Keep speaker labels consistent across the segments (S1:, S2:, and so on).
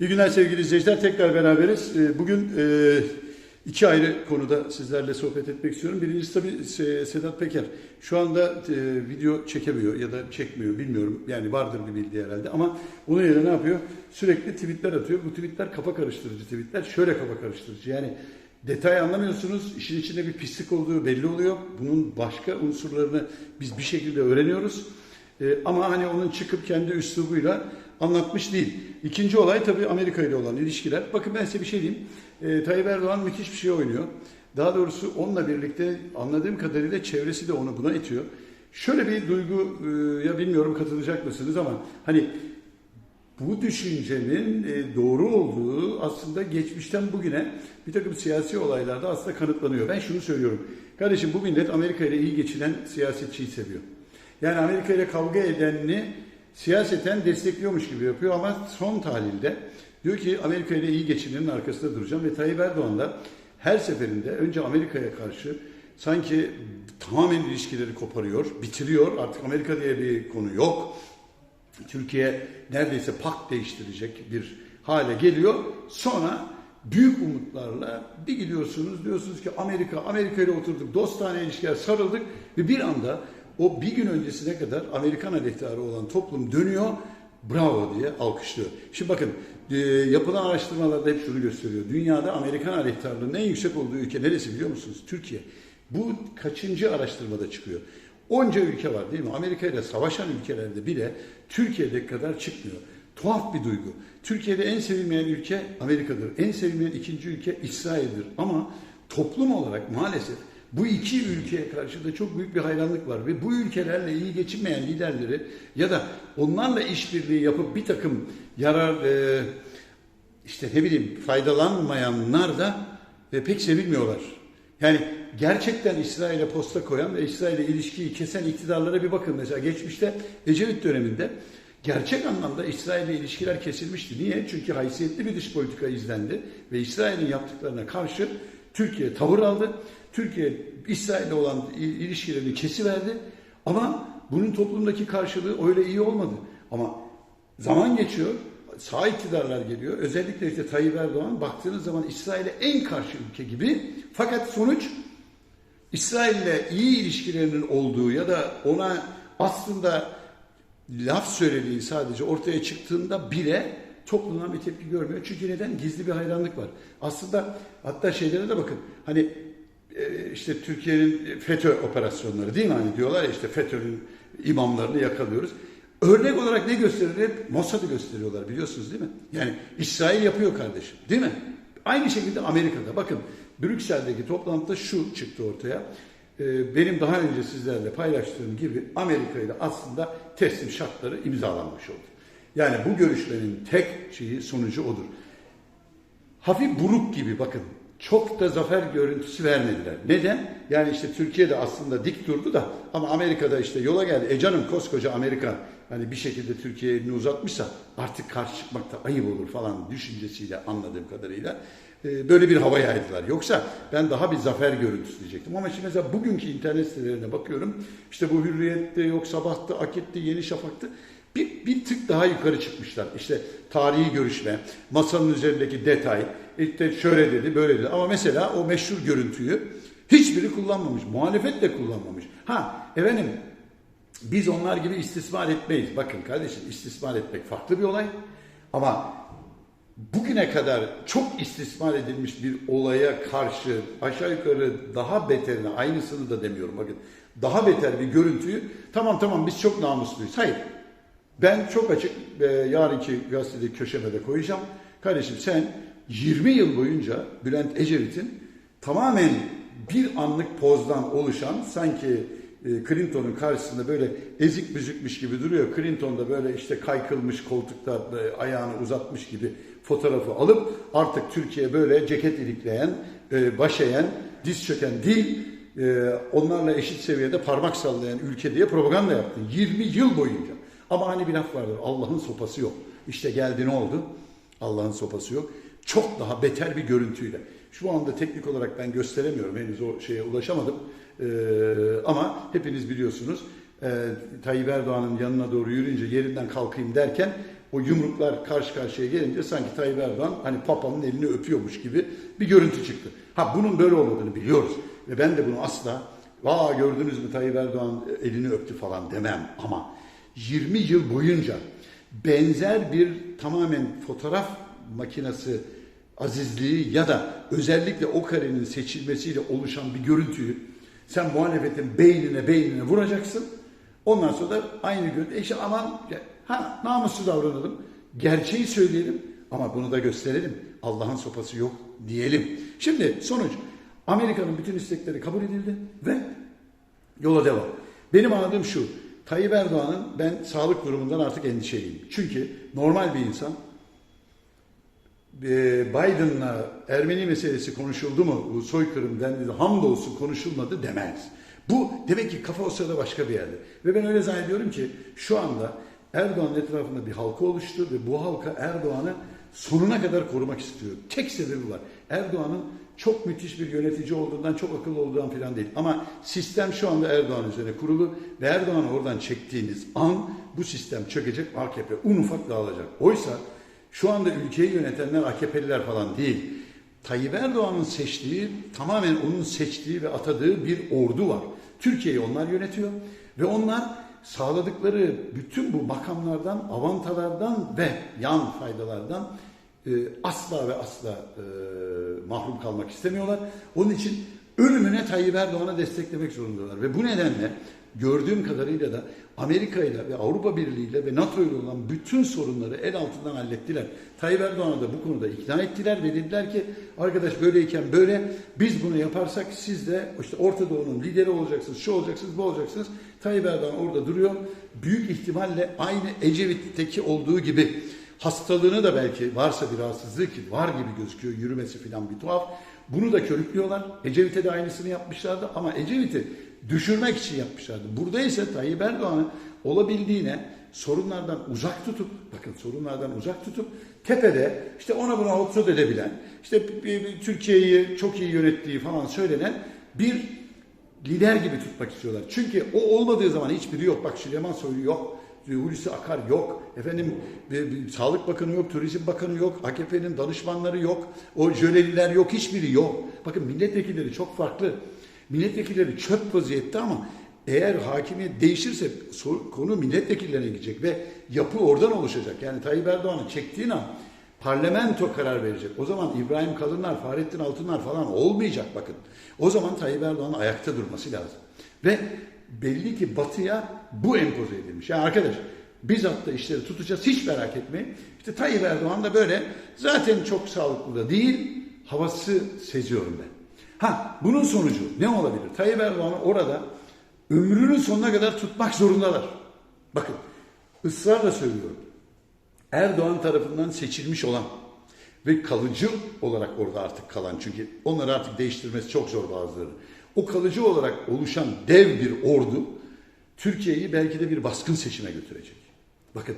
S1: İyi günler sevgili izleyiciler. Tekrar beraberiz. Ee, Bugün e, iki ayrı konuda sizlerle sohbet etmek istiyorum. Birincisi tabii Se- Sedat Peker. Şu anda e, video çekemiyor ya da çekmiyor bilmiyorum. Yani vardır bir bildiği herhalde ama onun yerine ne yapıyor? Sürekli tweetler atıyor. Bu tweetler kafa karıştırıcı tweetler. Şöyle kafa karıştırıcı. Yani detay anlamıyorsunuz. İşin içinde bir pislik olduğu belli oluyor. Bunun başka unsurlarını biz bir şekilde öğreniyoruz. E, ama hani onun çıkıp kendi üslubuyla anlatmış değil. İkinci olay tabii Amerika ile olan ilişkiler. Bakın ben size bir şey diyeyim. E, Tayyip Erdoğan müthiş bir şey oynuyor. Daha doğrusu onunla birlikte anladığım kadarıyla çevresi de onu buna itiyor. Şöyle bir duygu e, ya bilmiyorum katılacak mısınız ama hani bu düşüncenin e, doğru olduğu aslında geçmişten bugüne bir takım siyasi olaylarda aslında kanıtlanıyor. Ben şunu söylüyorum. Kardeşim bu millet Amerika ile iyi geçinen siyasetçiyi seviyor. Yani Amerika ile kavga edenini siyaseten destekliyormuş gibi yapıyor ama son tahlilde diyor ki Amerika ile iyi geçinenin arkasında duracağım ve Tayyip Erdoğan da her seferinde önce Amerika'ya karşı sanki tamamen ilişkileri koparıyor, bitiriyor. Artık Amerika diye bir konu yok. Türkiye neredeyse pak değiştirecek bir hale geliyor. Sonra büyük umutlarla bir gidiyorsunuz diyorsunuz ki Amerika, Amerika ile oturduk, dostane ilişkiler sarıldık ve bir anda o bir gün öncesine kadar Amerikan aleyhtarı olan toplum dönüyor, bravo diye alkışlıyor. Şimdi bakın e, yapılan araştırmalarda hep şunu gösteriyor. Dünyada Amerikan aleyhtarlığının en yüksek olduğu ülke neresi biliyor musunuz? Türkiye. Bu kaçıncı araştırmada çıkıyor? Onca ülke var değil mi? Amerika ile savaşan ülkelerde bile Türkiye'deki kadar çıkmıyor. Tuhaf bir duygu. Türkiye'de en sevilmeyen ülke Amerika'dır. En sevilmeyen ikinci ülke İsrail'dir. Ama toplum olarak maalesef bu iki ülkeye karşı da çok büyük bir hayranlık var. Ve bu ülkelerle iyi geçinmeyen liderleri ya da onlarla işbirliği yapıp bir takım yarar e, işte ne bileyim faydalanmayanlar da e, pek sevilmiyorlar. Yani gerçekten İsrail'e posta koyan ve İsrail'e ilişkiyi kesen iktidarlara bir bakın. Mesela geçmişte Ecevit döneminde gerçek anlamda İsrail'le ilişkiler kesilmişti. Niye? Çünkü haysiyetli bir dış politika izlendi ve İsrail'in yaptıklarına karşı Türkiye tavır aldı. Türkiye İsrail'le olan il- ilişkilerini kesiverdi. Ama bunun toplumdaki karşılığı öyle iyi olmadı. Ama zaman geçiyor, sağ iktidarlar geliyor. Özellikle işte Tayyip Erdoğan baktığınız zaman İsrail'e en karşı ülke gibi. Fakat sonuç İsrail'le iyi ilişkilerinin olduğu ya da ona aslında laf söylediği sadece ortaya çıktığında bile toplumdan bir tepki görmüyor. Çünkü neden? Gizli bir hayranlık var. Aslında hatta şeylere de bakın. Hani e, işte Türkiye'nin FETÖ operasyonları değil mi? Hani diyorlar ya işte FETÖ'nün imamlarını yakalıyoruz. Örnek olarak ne gösterir? Hep Mossad'ı gösteriyorlar biliyorsunuz değil mi? Yani İsrail yapıyor kardeşim değil mi? Aynı şekilde Amerika'da bakın Brüksel'deki toplantıda şu çıktı ortaya. Ee, Benim daha önce sizlerle paylaştığım gibi Amerika ile aslında teslim şartları imzalanmış oldu. Yani bu görüşmenin tek şeyi sonucu odur. Hafif buruk gibi bakın. Çok da zafer görüntüsü vermediler. Neden? Yani işte Türkiye'de aslında dik durdu da ama Amerika'da işte yola geldi. E canım koskoca Amerika hani bir şekilde Türkiye'ye elini uzatmışsa artık karşı çıkmakta ayıp olur falan düşüncesiyle anladığım kadarıyla e, böyle bir hava yaydılar. Yoksa ben daha bir zafer görüntüsü diyecektim. Ama şimdi mesela bugünkü internet sitelerine bakıyorum. İşte bu Hürriyet'te yok Sabah'ta, Akit'te, Yeni Şafak'ta bir, bir tık daha yukarı çıkmışlar. İşte tarihi görüşme, masanın üzerindeki detay, işte şöyle dedi, böyle dedi. Ama mesela o meşhur görüntüyü hiçbiri kullanmamış. Muhalefet de kullanmamış. Ha efendim biz onlar gibi istismar etmeyiz. Bakın kardeşim istismar etmek farklı bir olay. Ama bugüne kadar çok istismar edilmiş bir olaya karşı aşağı yukarı daha beterini, aynısını da demiyorum bakın, daha beter bir görüntüyü tamam tamam biz çok namusluyuz. Hayır. Ben çok açık e, yarınki gazetede köşeme de koyacağım. Kardeşim sen 20 yıl boyunca Bülent Ecevit'in tamamen bir anlık pozdan oluşan sanki e, Clinton'un karşısında böyle ezik büzükmüş gibi duruyor. Clinton da böyle işte kaykılmış koltukta e, ayağını uzatmış gibi fotoğrafı alıp artık Türkiye böyle ceket ilikleyen, e, baş eğen, diz çöken değil, e, onlarla eşit seviyede parmak sallayan ülke diye propaganda yaptı. 20 yıl boyunca. Ama hani bir laf vardır, Allah'ın sopası yok. İşte geldi ne oldu? Allah'ın sopası yok. Çok daha beter bir görüntüyle. Şu anda teknik olarak ben gösteremiyorum. Henüz o şeye ulaşamadım. Ee, ama hepiniz biliyorsunuz e, Tayyip Erdoğan'ın yanına doğru yürüyünce yerinden kalkayım derken o yumruklar karşı karşıya gelince sanki Tayyip Erdoğan hani papanın elini öpüyormuş gibi bir görüntü çıktı. Ha bunun böyle olmadığını biliyoruz. Ve ben de bunu asla vaa gördünüz mü Tayyip Erdoğan elini öptü falan demem ama 20 yıl boyunca benzer bir tamamen fotoğraf makinesi azizliği ya da özellikle o karenin seçilmesiyle oluşan bir görüntüyü sen muhalefetin beynine beynine vuracaksın. Ondan sonra da aynı görüntü. E işte aman ha namuslu davranalım. Gerçeği söyleyelim ama bunu da gösterelim. Allah'ın sopası yok diyelim. Şimdi sonuç Amerika'nın bütün istekleri kabul edildi ve yola devam. Benim anladığım şu. Tayyip Erdoğan'ın ben sağlık durumundan artık endişeliyim. Çünkü normal bir insan e, Biden'la Ermeni meselesi konuşuldu mu? Bu soykırım dendi, hamdolsun konuşulmadı demez. Bu demek ki kafa o sırada başka bir yerde. Ve ben öyle zannediyorum ki şu anda Erdoğan'ın etrafında bir halka oluştu ve bu halka Erdoğan'ı sonuna kadar korumak istiyor. Tek sebebi var. Erdoğan'ın çok müthiş bir yönetici olduğundan, çok akıllı olduğundan falan değil. Ama sistem şu anda Erdoğan üzerine kurulu ve Erdoğan'ı oradan çektiğiniz an bu sistem çökecek, AKP un ufak dağılacak. Oysa şu anda ülkeyi yönetenler AKP'liler falan değil. Tayyip Erdoğan'ın seçtiği, tamamen onun seçtiği ve atadığı bir ordu var. Türkiye'yi onlar yönetiyor ve onlar sağladıkları bütün bu makamlardan, avantalardan ve yan faydalardan e, asla ve asla e, mahrum kalmak istemiyorlar. Onun için ölümüne Tayyip Erdoğan'ı desteklemek zorundalar. Ve bu nedenle gördüğüm kadarıyla da Amerika ile ve Avrupa Birliği ile ve NATO ile olan bütün sorunları el altından hallettiler. Tayyip Erdoğan'ı da bu konuda ikna ettiler ve dediler ki arkadaş böyleyken böyle biz bunu yaparsak siz de işte Orta Doğu'nun lideri olacaksınız, şu olacaksınız, bu olacaksınız. Tayyip Erdoğan orada duruyor. Büyük ihtimalle aynı Ecevit'teki olduğu gibi hastalığını da belki varsa bir rahatsızlığı ki var gibi gözüküyor yürümesi falan bir tuhaf. Bunu da körüklüyorlar. Ecevit'e de aynısını yapmışlardı ama Ecevit'i düşürmek için yapmışlardı. Burada ise Tayyip Erdoğan'ı olabildiğine sorunlardan uzak tutup, bakın sorunlardan uzak tutup tepede işte ona buna hotsot edebilen, işte Türkiye'yi çok iyi yönettiği falan söylenen bir lider gibi tutmak istiyorlar. Çünkü o olmadığı zaman hiçbiri yok. Bak Süleyman Soylu yok. Hulusi Akar yok. Efendim bir Sağlık Bakanı yok, Turizm Bakanı yok, AKP'nin danışmanları yok, o jöleliler yok, hiçbiri yok. Bakın milletvekilleri çok farklı. Milletvekilleri çöp vaziyette ama eğer hakimiyet değişirse konu milletvekillerine gidecek ve yapı oradan oluşacak. Yani Tayyip Erdoğan'ı çektiğin an parlamento karar verecek. O zaman İbrahim Kalınlar, Fahrettin Altunlar falan olmayacak bakın. O zaman Tayyip Erdoğan'ın ayakta durması lazım. Ve belli ki batıya bu empoze edilmiş. Yani arkadaş bizzat da işleri tutacağız hiç merak etmeyin. İşte Tayyip Erdoğan da böyle zaten çok sağlıklı da değil havası seziyorum ben. Ha bunun sonucu ne olabilir? Tayyip Erdoğan'ı orada ömrünün sonuna kadar tutmak zorundalar. Bakın ısrarla söylüyorum. Erdoğan tarafından seçilmiş olan ve kalıcı olarak orada artık kalan çünkü onları artık değiştirmesi çok zor bazıları. O kalıcı olarak oluşan dev bir ordu Türkiye'yi belki de bir baskın seçime götürecek. Bakın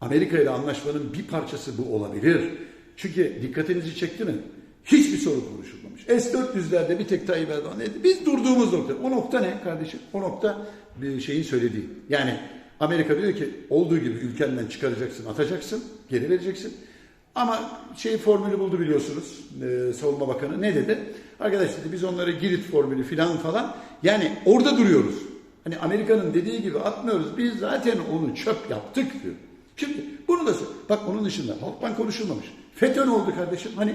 S1: Amerika ile anlaşmanın bir parçası bu olabilir. Çünkü dikkatinizi çekti mi? Hiçbir sorun konuşulmamış. S-400'lerde bir tek Tayyip Erdoğan dedi. Biz durduğumuz nokta. O nokta ne kardeşim? O nokta bir şeyin söylediği. Yani Amerika diyor ki olduğu gibi ülkenden çıkaracaksın, atacaksın, geri vereceksin. Ama şey formülü buldu biliyorsunuz e, savunma bakanı ne dedi? Arkadaş dedi biz onlara Girit formülü filan falan yani orada duruyoruz. Hani Amerika'nın dediği gibi atmıyoruz. Biz zaten onu çöp yaptık diyor. Şimdi bunu da. Bak onun dışında halktan konuşulmamış. FETÖ ne oldu kardeşim? Hani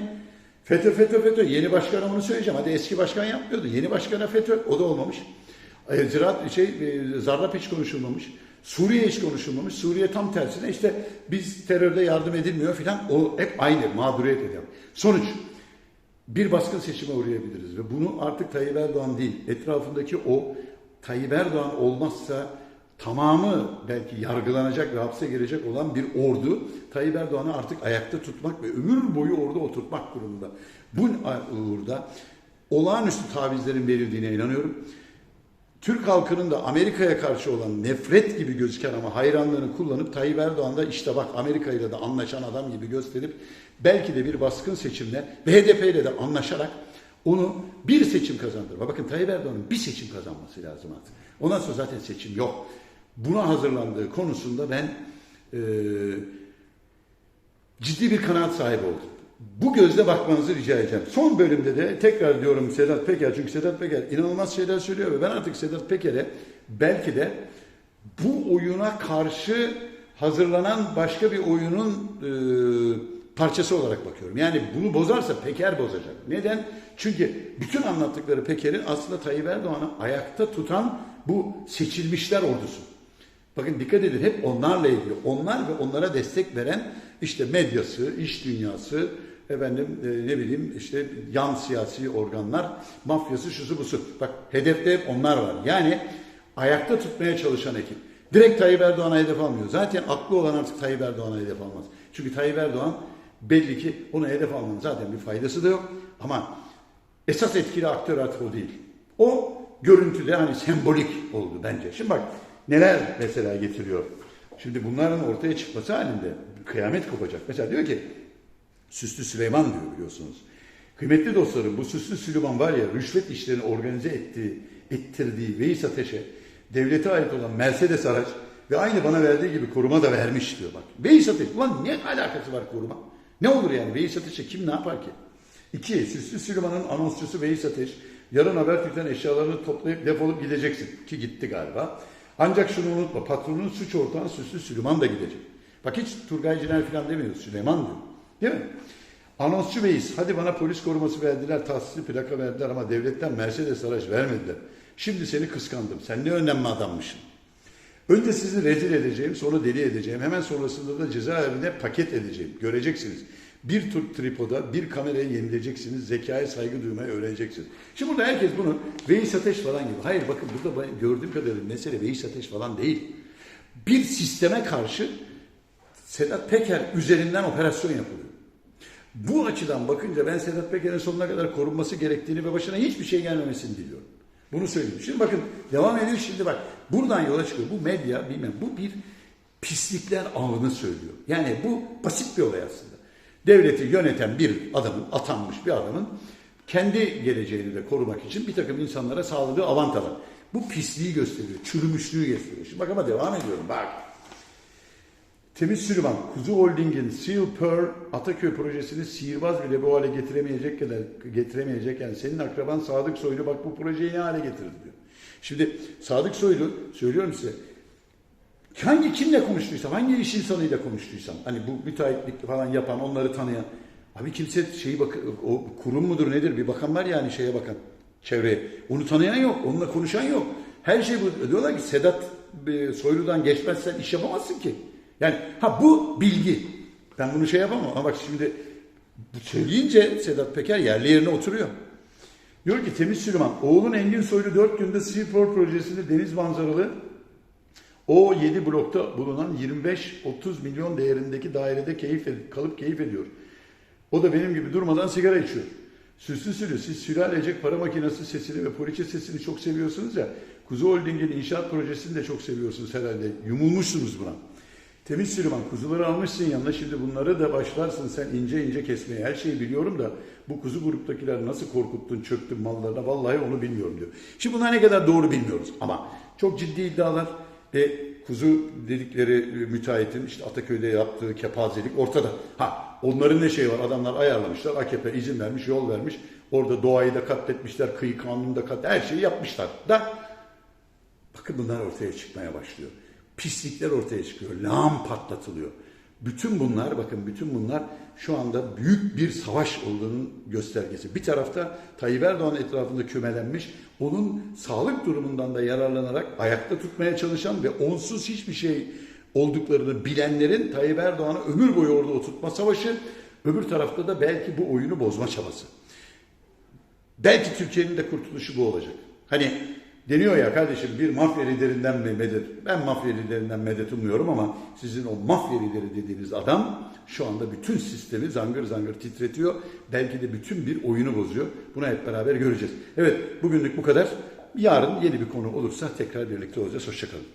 S1: FETÖ FETÖ FETÖ yeni başkana onu söyleyeceğim. Hadi eski başkan yapmıyordu. Yeni başkana FETÖ o da olmamış. E, Ziraat şey e, Zarrab hiç konuşulmamış. Suriye hiç konuşulmamış. Suriye tam tersine işte biz terörde yardım edilmiyor filan. O hep aynı mağduriyet ediyor. Sonuç bir baskın seçime uğrayabiliriz ve bunu artık Tayyip Erdoğan değil etrafındaki o Tayyip Erdoğan olmazsa tamamı belki yargılanacak ve hapse girecek olan bir ordu Tayyip Erdoğan'ı artık ayakta tutmak ve ömür boyu orada oturtmak durumunda. Bu uğurda olağanüstü tavizlerin verildiğine inanıyorum. Türk halkının da Amerika'ya karşı olan nefret gibi gözüken ama hayranlığını kullanıp Tayyip Erdoğan da işte bak Amerika ile de anlaşan adam gibi gösterip belki de bir baskın seçimle ve HDP ile de anlaşarak onu bir seçim kazandırma. Bakın Tayyip Erdoğan'ın bir seçim kazanması lazım artık. Ondan sonra zaten seçim yok. Buna hazırlandığı konusunda ben e, ciddi bir kanaat sahibi oldum. Bu gözle bakmanızı rica edeceğim. Son bölümde de tekrar diyorum Sedat Peker çünkü Sedat Peker inanılmaz şeyler söylüyor ve ben artık Sedat Peker'e belki de bu oyuna karşı hazırlanan başka bir oyunun e, parçası olarak bakıyorum. Yani bunu bozarsa Peker bozacak. Neden? Çünkü bütün anlattıkları Peker'in aslında Tayyip Erdoğan'ı ayakta tutan bu seçilmişler ordusu. Bakın dikkat edin hep onlarla ilgili. Onlar ve onlara destek veren işte medyası, iş dünyası, efendim e, ne bileyim işte yan siyasi organlar, mafyası, şusu busu. Bak hedefte hep onlar var. Yani ayakta tutmaya çalışan ekip. Direkt Tayyip Erdoğan'a hedef almıyor. Zaten aklı olan artık Tayyip Erdoğan'a hedef almaz. Çünkü Tayyip Erdoğan belli ki ona hedef almanın zaten bir faydası da yok. Ama esas etkili aktör artık o değil. O görüntüde hani sembolik oldu bence. Şimdi bak neler mesela getiriyor. Şimdi bunların ortaya çıkması halinde kıyamet kopacak. Mesela diyor ki Süslü Süleyman diyor biliyorsunuz. Kıymetli dostlarım bu Süslü Süleyman var ya rüşvet işlerini organize ettiği, ettirdiği Veys Ateş'e devlete ait olan Mercedes araç ve aynı bana verdiği gibi koruma da vermiş diyor bak. Veys Ateş ulan ne alakası var koruma? Ne olur yani Veys Ateş'e kim ne yapar ki? İki, Süslü Süleyman'ın anonsçusu Veys Ateş yarın haber tüten eşyalarını toplayıp defolup gideceksin. Ki gitti galiba. Ancak şunu unutma patronun suç ortağı Süslü Süleyman da gidecek. Bak hiç Turgay Ciner falan demiyor Süleyman diyor. Değil mi? Anonsçu Veys, hadi bana polis koruması verdiler, tahsisli plaka verdiler ama devletten Mercedes araç vermediler. Şimdi seni kıskandım. Sen ne önemli adammışsın. Önce sizi rezil edeceğim, sonra deli edeceğim. Hemen sonrasında da cezaevine paket edeceğim. Göreceksiniz. Bir tur tripoda, bir kamerayı yenileceksiniz. Zekaya saygı duymayı öğreneceksiniz. Şimdi burada herkes bunu Veys Ateş falan gibi. Hayır bakın burada gördüğüm kadarıyla mesele Veys Ateş falan değil. Bir sisteme karşı Sedat Peker üzerinden operasyon yapılıyor. Bu açıdan bakınca ben Sedat Peker'in sonuna kadar korunması gerektiğini ve başına hiçbir şey gelmemesini diliyorum. Bunu söyleyeyim. Şimdi bakın devam ediyor şimdi bak. Buradan yola çıkıyor. Bu medya bilmem bu bir pislikler ağını söylüyor. Yani bu basit bir olay aslında. Devleti yöneten bir adamın, atanmış bir adamın kendi geleceğini de korumak için bir takım insanlara sağladığı avantalar. Bu pisliği gösteriyor, çürümüşlüğü gösteriyor. Şimdi bak ama devam ediyorum bak. Temiz Süleyman, Kuzu Holding'in Seal Pearl Ataköy projesini sihirbaz bile bu hale getiremeyecek kadar getiremeyecek yani senin akraban Sadık Soylu bak bu projeyi ne hale getirdi diyor. Şimdi Sadık Soylu söylüyorum size hangi kimle konuştuysam, hangi iş insanıyla konuştuysam hani bu müteahhitlik falan yapan, onları tanıyan abi kimse şeyi bak o kurum mudur nedir bir bakan var yani şeye bakan çevreye. Onu tanıyan yok, onunla konuşan yok. Her şey bu. Diyorlar ki Sedat e, Soylu'dan geçmezsen iş yapamazsın ki. Yani ha bu bilgi. Ben bunu şey yapamam ama bak şimdi bu söyleyince Sedat Peker yerli yerine oturuyor. Diyor ki Temiz Süleyman, oğlun Engin Soylu 4 günde Seaport projesinde deniz manzaralı o 7 blokta bulunan 25-30 milyon değerindeki dairede keyif ed- kalıp keyif ediyor. O da benim gibi durmadan sigara içiyor. Süslü sülü siz sülalecek para makinesi sesini ve poliçe sesini çok seviyorsunuz ya. Kuzu Holding'in inşaat projesini de çok seviyorsunuz herhalde. Yumulmuşsunuz buna. Temiz Süleyman kuzuları almışsın yanına şimdi bunları da başlarsın sen ince ince kesmeye. Her şeyi biliyorum da bu kuzu gruptakiler nasıl korkuttun çöktün mallarına vallahi onu bilmiyorum diyor. Şimdi bunlar ne kadar doğru bilmiyoruz ama çok ciddi iddialar ve kuzu dedikleri e, müteahhitin işte Ataköy'de yaptığı kepazelik ortada. Ha onların ne şey var adamlar ayarlamışlar AKP izin vermiş yol vermiş orada doğayı da katletmişler kıyı kanunu da kat her şeyi yapmışlar da Bakın bunlar ortaya çıkmaya başlıyor. Pislikler ortaya çıkıyor. Lağım patlatılıyor. Bütün bunlar bakın bütün bunlar şu anda büyük bir savaş olduğunun göstergesi. Bir tarafta Tayyip Erdoğan etrafında kümelenmiş, onun sağlık durumundan da yararlanarak ayakta tutmaya çalışan ve onsuz hiçbir şey olduklarını bilenlerin Tayyip Erdoğan'ı ömür boyu orada oturtma savaşı, öbür tarafta da belki bu oyunu bozma çabası. Belki Türkiye'nin de kurtuluşu bu olacak. Hani deniyor ya kardeşim bir mafya liderinden mi medet? Ben mafya liderinden medet umuyorum ama sizin o mafya lideri dediğiniz adam şu anda bütün sistemi zangır zangır titretiyor. Belki de bütün bir oyunu bozuyor. Bunu hep beraber göreceğiz. Evet bugünlük bu kadar. Yarın yeni bir konu olursa tekrar birlikte olacağız. Hoşçakalın.